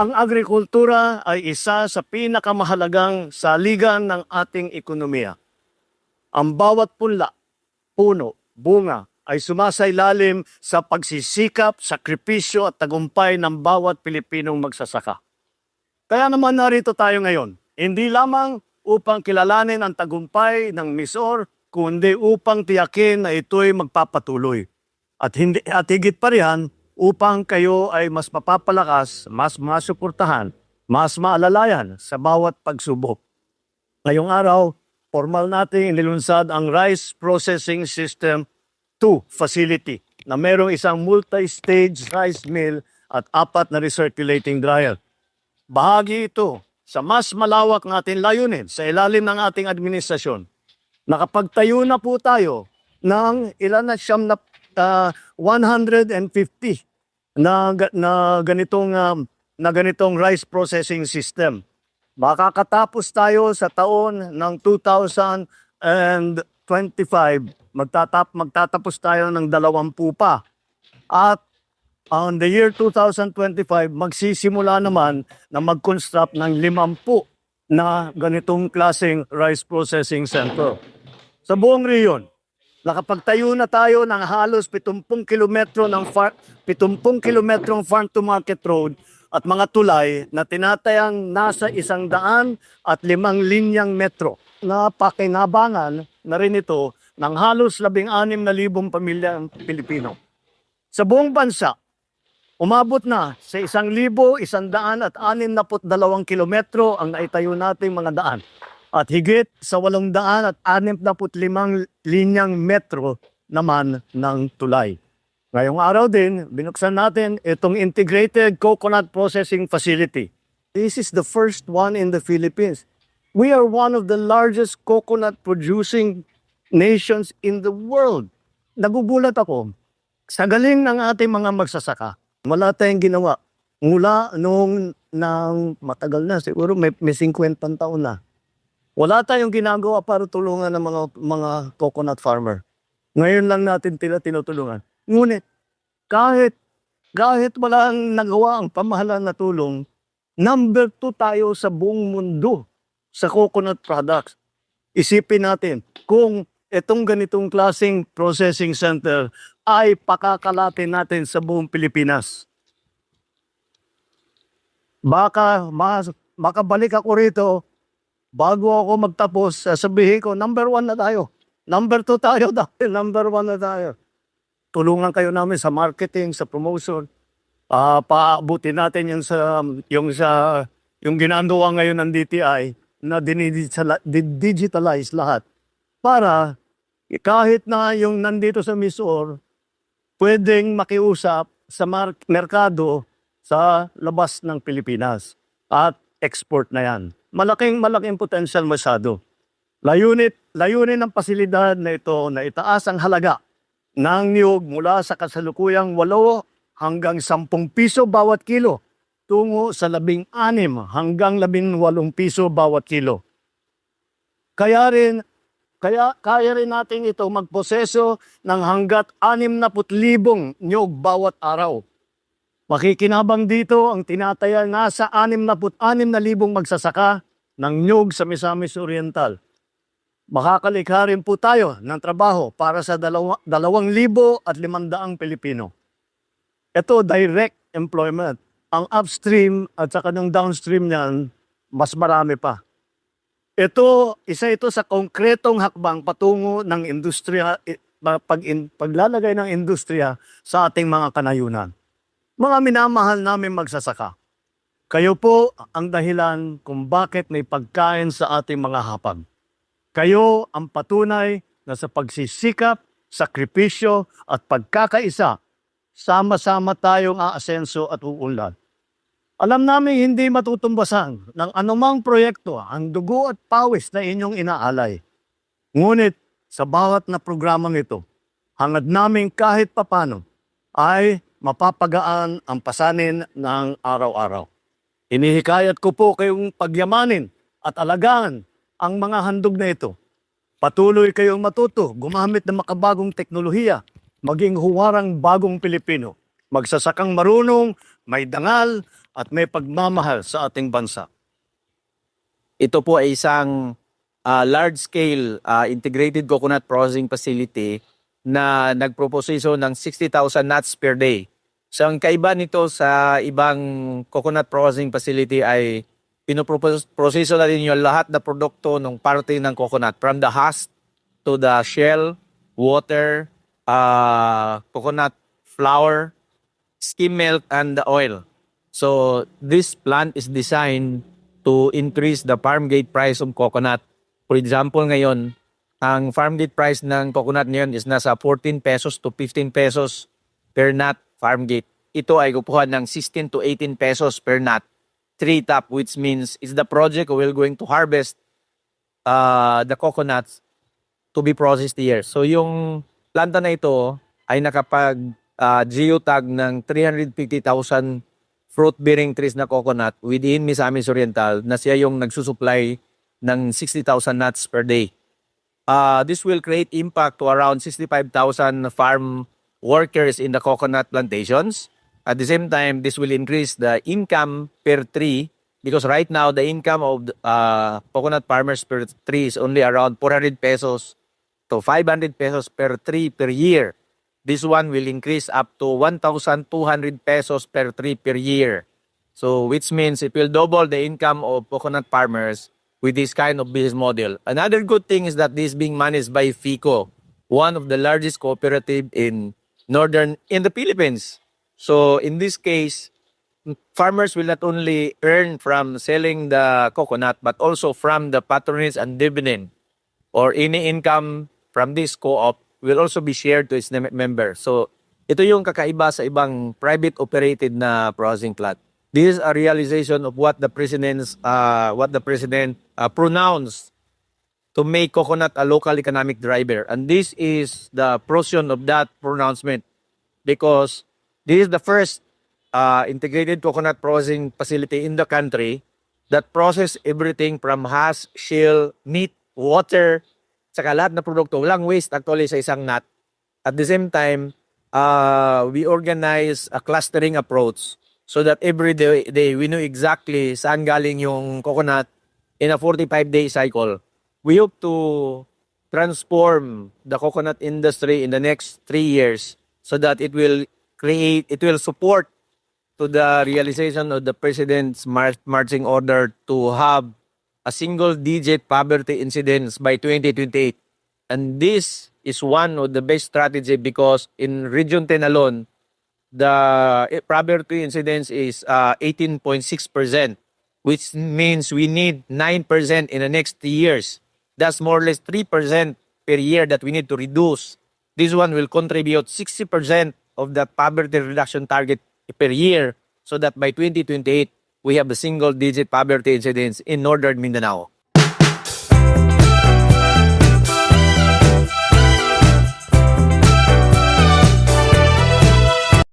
Ang agrikultura ay isa sa pinakamahalagang saligan ng ating ekonomiya. Ang bawat punla, puno, bunga ay sumasailalim sa pagsisikap, sakripisyo at tagumpay ng bawat Pilipinong magsasaka. Kaya naman narito tayo ngayon, hindi lamang upang kilalanin ang tagumpay ng Misor, kundi upang tiyakin na ito'y magpapatuloy. At, hindi, at higit pa riyan, upang kayo ay mas mapapalakas, mas masuportahan, mas maalalayan sa bawat pagsubok. Ngayong araw, formal nating inilunsad ang Rice Processing System 2 facility na merong isang multi-stage rice mill at apat na recirculating dryer. Bahagi ito sa mas malawak natin layunin sa ilalim ng ating administrasyon. Nakapagtayo na po tayo ng ilan na siyam na ah, 150 na, na ganitong um, na ganitong rice processing system. Makakatapos tayo sa taon ng 2025, magtatap magtatapos tayo ng 20 pa. At on the year 2025, magsisimula naman na mag-construct ng 50 na ganitong klaseng rice processing center. Sa buong riyon, nakapagtayo na tayo ng halos 70 kilometro ng far, 70 kilometrong farm to market road at mga tulay na tinatayang nasa isang daan at limang linyang metro na pakinabangan na rin ito ng halos labing anim na libong pamilyang Pilipino. Sa buong bansa, umabot na sa isang libo, isang daan at anim na dalawang kilometro ang naitayo nating mga daan at higit sa walong daan at anim na put limang linyang metro naman ng tulay. Ngayong araw din, binuksan natin itong Integrated Coconut Processing Facility. This is the first one in the Philippines. We are one of the largest coconut producing nations in the world. Nagugulat ako, sa galing ng ating mga magsasaka, wala tayong ginawa. Mula noong nang matagal na, siguro may, may 50 taon na. Wala tayong ginagawa para tulungan ng mga mga coconut farmer. Ngayon lang natin tila tinutulungan. Ngunit kahit kahit wala ang nagawa ang pamahalaan na tulong, number two tayo sa buong mundo sa coconut products. Isipin natin kung itong ganitong klaseng processing center ay pakakalatin natin sa buong Pilipinas. Baka mas, makabalik ako rito bago ako magtapos, sasabihin ko, number one na tayo. Number two tayo dahil number one na tayo. Tulungan kayo namin sa marketing, sa promotion. Ah, paabutin natin yung sa yung sa yung ginagawa ngayon ng DTI na diniditalize lahat para kahit na yung nandito sa Misor pwedeng makiusap sa merkado sa labas ng Pilipinas at export na yan. Malaking malaking potential masyado. Layunit, layunin ng pasilidad na ito na itaas ang halaga ng niyog mula sa kasalukuyang 8 hanggang 10 piso bawat kilo tungo sa 16 hanggang 18 piso bawat kilo. Kaya rin kaya kaya rin natin ito magposeso ng hanggat 60,000 niyog bawat araw. Makikinabang dito ang tinataya nasa 66,000 magsasaka ng niyog sa Misamis Oriental. Makakalikha rin po tayo ng trabaho para sa dalawa, 2,500 Pilipino. Ito, direct employment. Ang upstream at saka ng downstream niyan, mas marami pa. Ito, isa ito sa konkretong hakbang patungo ng industriya, i- pag, paglalagay ng industriya sa ating mga kanayunan. Mga minamahal namin magsasaka, kayo po ang dahilan kung bakit may pagkain sa ating mga hapag. Kayo ang patunay na sa pagsisikap, sakripisyo at pagkakaisa, sama-sama tayong aasenso at uunlad. Alam namin hindi matutumbasan ng anumang proyekto ang dugo at pawis na inyong inaalay. Ngunit sa bawat na programang ito, hangad namin kahit papano ay mapapagaan ang pasanin ng araw-araw. Inihikayat ko po kayong pagyamanin at alagaan ang mga handog na ito. Patuloy kayong matuto, gumamit ng makabagong teknolohiya, maging huwarang bagong Pilipino. Magsasakang marunong, may dangal, at may pagmamahal sa ating bansa. Ito po ay isang ah, large-scale ah, integrated coconut processing facility na nagproposeso ng 60,000 nuts per day. So ang kaiba nito sa ibang coconut processing facility ay pinoproseso na rin yung lahat na produkto ng parte ng coconut from the husk to the shell, water, ah, coconut flour, skim milk, and the oil. So this plant is designed to increase the farm gate price of coconut. For example, ngayon, ang farm gate price ng coconut ngayon is nasa 14 pesos to 15 pesos per nut farm gate. Ito ay kukuha ng 16 to 18 pesos per nut. Three top, which means is the project we're going to harvest uh, the coconuts to be processed here. So yung planta na ito ay nakapag uh, geotag ng 350,000 fruit-bearing trees na coconut within Misamis Oriental na siya yung nagsusupply ng 60,000 nuts per day. Uh, this will create impact to around 65,000 farm workers in the coconut plantations. At the same time, this will increase the income per tree because right now the income of the, uh, coconut farmers per tree is only around 400 pesos to 500 pesos per tree per year. This one will increase up to 1,200 pesos per tree per year. So which means it will double the income of coconut farmers with this kind of business model. Another good thing is that this is being managed by FICO, one of the largest cooperative in northern in the Philippines. So in this case, farmers will not only earn from selling the coconut but also from the patronage and dividend or any income from this co-op will also be shared to its mem- member. So ito yung kakaiba sa ibang private operated na processing plant. This is a realization of what the president's uh, what the president uh, pronounced to make coconut a local economic driver. And this is the portion of that pronouncement because this is the first uh, integrated coconut processing facility in the country that process everything from husk, shell, meat, water, saka lahat na produkto. Walang waste actually sa isang nut. At the same time, uh, we organize a clustering approach so that every day, day we know exactly saan galing yung coconut in a 45-day cycle. We hope to transform the coconut industry in the next three years so that it will create, it will support to the realization of the president's mar- marching order to have a single digit poverty incidence by 2028. And this is one of the best strategy because in Region 10 alone, the poverty incidence is uh, 18.6%, which means we need 9% in the next years. That's more or less 3% per year that we need to reduce. This one will contribute 60% of the poverty reduction target per year so that by 2028, we have a single digit poverty incidence in northern Mindanao.